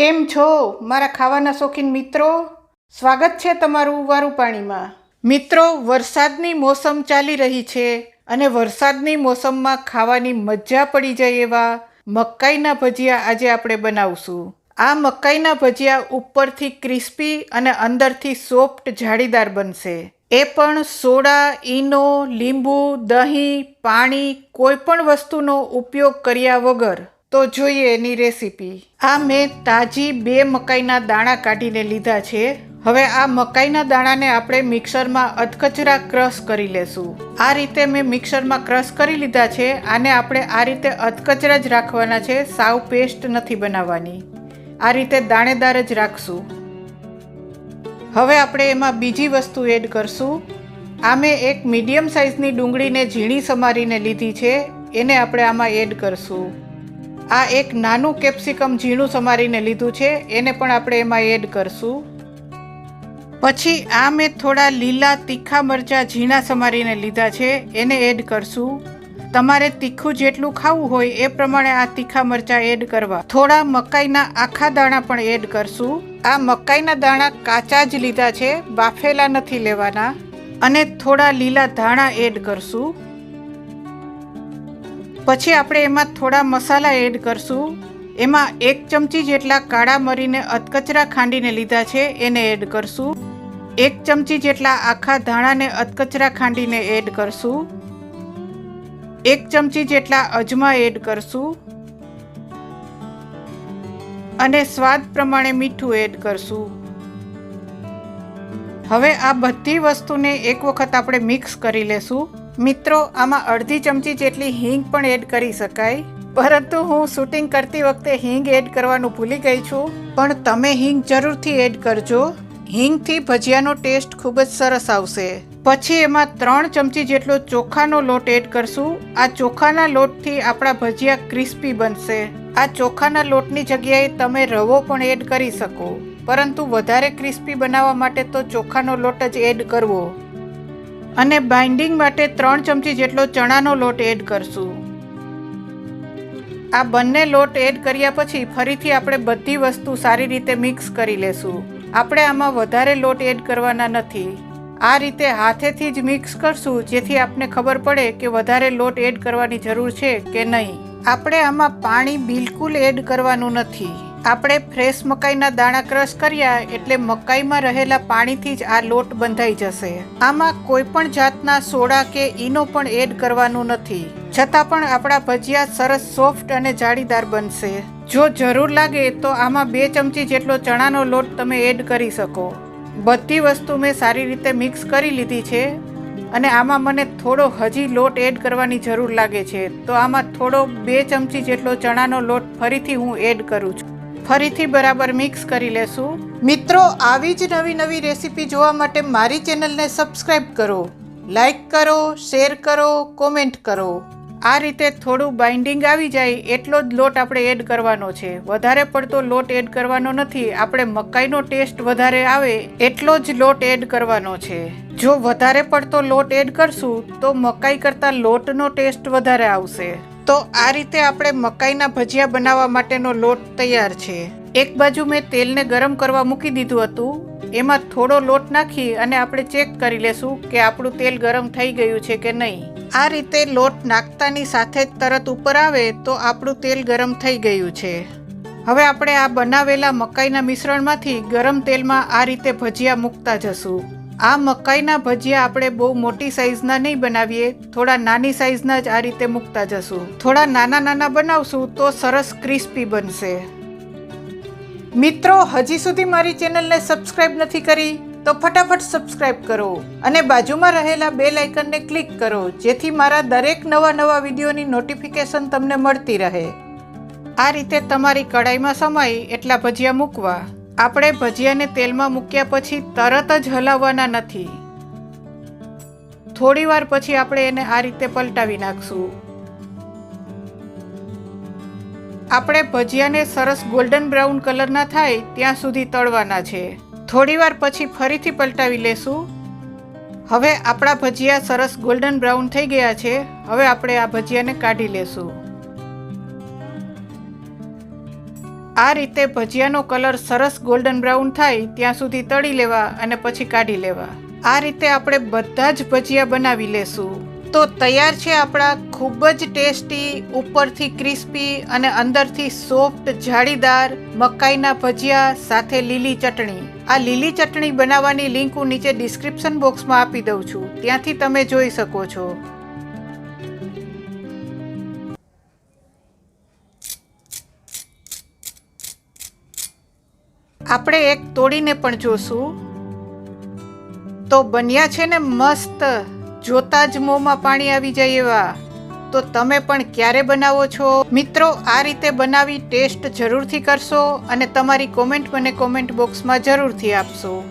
કેમ છો, મારા ખાવાના શોખીન મિત્રો? સ્વાગત છે તમારું વારું પાણીમાં મિત્રો, વરસાદની મોસમ ચાલી રહી છે અને વરસાદની મોસમમાં ખાવાની મજા પડી જાય એવા મકાઈના ભજીયા આજે આપણે બનાવશું. આ મકાઈના ભજીયા ઉપરથી ક્રિસ્પી અને અંદરથી સોફ્ટ જાળીદાર બનશે. એ પણ સોડા, ઈનો, લીંબુ, દહીં, પાણી, કોઈ પણ વસ્તુનો ઉપયોગ કર્યા વગર. તો જોઈએ એની રેસીપી. આ મેં તાજી બે મકાઈના દાણા કાઢીને લીધા છે. હવે આ મકાઈના દાણાને આપણે મિક્સરમાં અધકચરા ક્રશ કરી લેશું. આ રીતે મેં મિક્સરમાં ક્રશ કરી લીધા છે. આને આપણે આ રીતે અધકચરા જ રાખવાના છે. સાવ પેસ્ટ નથી બનાવવાની. આ રીતે દાણેદાર જ રાખશું. હવે આપણે એમાં બીજી વસ્તુ એડ કરશું. આ મેં એક મીડિયમ સાઇઝની ડુંગળીને ઝીણી સમારીને લીધી છે. એને આપણે આમાં એડ કરશું. આ એક નાનું કેપ્સિકમ ઝીણું સમારીને લીધું છે, એને પણ આપણે એમાં એડ કરશું. પછી આ મેં થોડા લીલા તીખા મરચાં ઝીણા સમારીને લીધા છે, એને એડ કરશું. તમારે તીખું જેટલું ખાવું હોય એ પ્રમાણે આ તીખા મરચાં એડ કરવા. થોડા મકાઈના આખા દાણા પણ એડ કરશું. આ મકાઈના દાણા કાચા જ લીધા છે, બાફેલા નથી લેવાના. અને થોડા લીલા ધાણા એડ કરશું. પછી આપણે એમાં થોડા મસાલા એડ કરશું. એમાં એક ચમચી જેટલા કાળા મરીને અધકચરા ખાંડીને લીધા છે, એને એડ કરશું. એક ચમચી જેટલા આખા ધાણાને અધકચરા ખાંડીને એડ કરશું. એક ચમચી જેટલા અજમા એડ કરશું. અને સ્વાદ પ્રમાણે મીઠું એડ કરશું. હવે આ બધી વસ્તુને એક વખત આપણે મિક્સ કરી લેશું. મિત્રો, આમાં અડધી ચમચી જેટલી હિંગ પણ એડ કરી શકાય. પરંતુ હું શૂટિંગ કરતી વખતે હિંગ એડ કરવાનું ભૂલી ગઈ છું. પણ તમે હિંગ જરૂરથી એડ કરજો. હિંગથી ભજીયાનો ટેસ્ટ ખૂબ જ સરસ આવશે. પછી એમાં ત્રણ ચમચી જેટલો ચોખાનો લોટ એડ કરશું. આ ચોખાના લોટથી આપણા ભજીયા ક્રિસ્પી બનશે. આ ચોખાના લોટની જગ્યાએ તમે રવો પણ એડ કરી શકો. પરંતુ વધારે ક્રિસ્પી બનાવવા માટે તો ચોખાનો લોટ જ એડ કરવો. અને બાઇન્ડિંગ માટે ત્રણ ચમચી જેટલો ચણાનો લોટ એડ કરશું. આ બંને લોટ એડ કર્યા પછી ફરીથી આપણે બધી વસ્તુ સારી રીતે મિક્સ કરી લેશું. આપણે આમાં વધારે લોટ એડ કરવાના નથી. આ રીતે હાથેથી જ મિક્સ કરશું, જેથી આપને ખબર પડે કે વધારે લોટ એડ કરવાની જરૂર છે કે નહીં. આપણે આમાં પાણી બિલકુલ એડ કરવાનું નથી. આપણે ફ્રેશ મકાઈના દાણા ક્રશ કર્યા એટલે મકાઈમાં રહેલા પાણીથી જ આ લોટ બંધાઈ જશે. આમાં કોઈ પણ જાતના સોડા કે ઈનો પણ એડ કરવાનું નથી. છતાં પણ આપણા ભજીયા સરસ, સોફ્ટ અને જાળીદાર બનશે. જો જરૂર લાગે તો આમાં બે ચમચી જેટલો ચણાનો લોટ તમે એડ કરી શકો. બધી વસ્તુ મેં સારી રીતે મિક્સ કરી લીધી છે અને આમાં મને થોડો હજી લોટ એડ કરવાની જરૂર લાગે છે. તો આમાં થોડો બે ચમચી જેટલો ચણાનો લોટ ફરીથી હું એડ કરું છું. ફરીથી બરાબર મિક્સ કરી લેશું. મિત્રો, આવી જ નવી નવી રેસીપી જોવા માટે મારી ચેનલને સબસ્ક્રાઈબ કરો. લાઈક કરો શેર કરો કોમેન્ટ કરો. આ રીતે થોડું બાઇન્ડિંગ આવી જાય એટલો જ લોટ આપણે એડ કરવાનો છે. વધારે પડતો લોટ એડ કરવાનો નથી. આપણે મકાઈનો ટેસ્ટ વધારે આવે એટલો જ લોટ એડ કરવાનો છે. જો વધારે પડતો લોટ એડ કરશું, તો મકાઈ કરતાં લોટનો ટેસ્ટ વધારે આવશે. તો આ રીતે આપણે મકાઈના ભજીયા બનાવવા માટેનો લોટ તૈયાર છે. એક બાજુ મેં તેલને ગરમ કરવા મૂકી દીધું હતું. એમાં થોડો લોટ નાખી અને આપણે ચેક કરી લેશું કે આપણું તેલ ગરમ થઈ ગયું છે કે નહીં. આ રીતે લોટ નાખતાની સાથે જ તરત ઉપર આવે તો આપણું તેલ ગરમ થઈ ગયું છે. હવે આપણે આ બનાવેલા મકાઈના મિશ્રણમાંથી ગરમ તેલમાં આ રીતે ભજીયા મૂકતા જશું. આ મકાઈના ભજીયા આપણે બહુ મોટી સાઈઝના નહીં બનાવીએ. થોડા નાની સાઈઝના જ આ રીતે મૂકતા જશું. થોડા નાના નાના બનાવશું તો સરસ ક્રિસ્પી બનશે. મિત્રો, હજી સુધી મારી ચેનલને સબસ્ક્રાઇબ નથી કરી, તો ફટાફટ સબસ્ક્રાઇબ કરો અને બાજુમાં રહેલા બે લાઇકનને ક્લિક કરો, જેથી મારા દરેક નવા નવા વિડીયોની નોટિફિકેશન તમને મળતી રહે. આ રીતે તમારી કડાઈમાં સમાય એટલા ભજીયા મૂકવા. આપણે ભજીયાને તેલમાં મૂક્યા પછી તરત જ હલાવવાના નથી. થોડી વાર પછી આપણે એને આ રીતે પલટાવી નાખશું. આપણે ભજીયાને સરસ ગોલ્ડન બ્રાઉન કલરના થાય ત્યાં સુધી તળવાના છે. થોડીવાર પછી ફરીથી પલટાવી લેશું. હવે આપણા ભજીયા સરસ ગોલ્ડન બ્રાઉન થઈ ગયા છે. હવે આપણે આ ભજીયાને કાઢી લેશું. આ રીતે ભજીયાનો કલર સરસ ગોલ્ડન બ્રાઉન થાય ત્યાં સુધી તળી લેવા અને પછી કાઢી લેવા. આ રીતે આપણે બધા જ ભજીયા બનાવી લેશું. તો તૈયાર છે આપણા ખૂબ જ ટેસ્ટી, ઉપરથી ક્રિસ્પી અને અંદરથી સોફ્ટ જાળીદાર મકાઈના ભજીયા સાથે લીલી ચટણી. આ લીલી ચટણી બનાવવાની લિંક હું નીચે ડિસ્ક્રિપ્શન બોક્સમાં આપી દઉં છું. ત્યાંથી તમે જોઈ શકો છો. આપણે એક તોડીને પણ જોશું. તો બન્યા છે ને મસ્ત, જોતા જ મોંમાં પાણી આવી જાય એવા. તો તમે પણ ક્યારે બનાવો છો? મિત્રો, આ રીતે બનાવી ટેસ્ટ જરૂરથી કરશો અને તમારી કોમેન્ટ મને કોમેન્ટ બોક્સમાં જરૂરથી આપશો.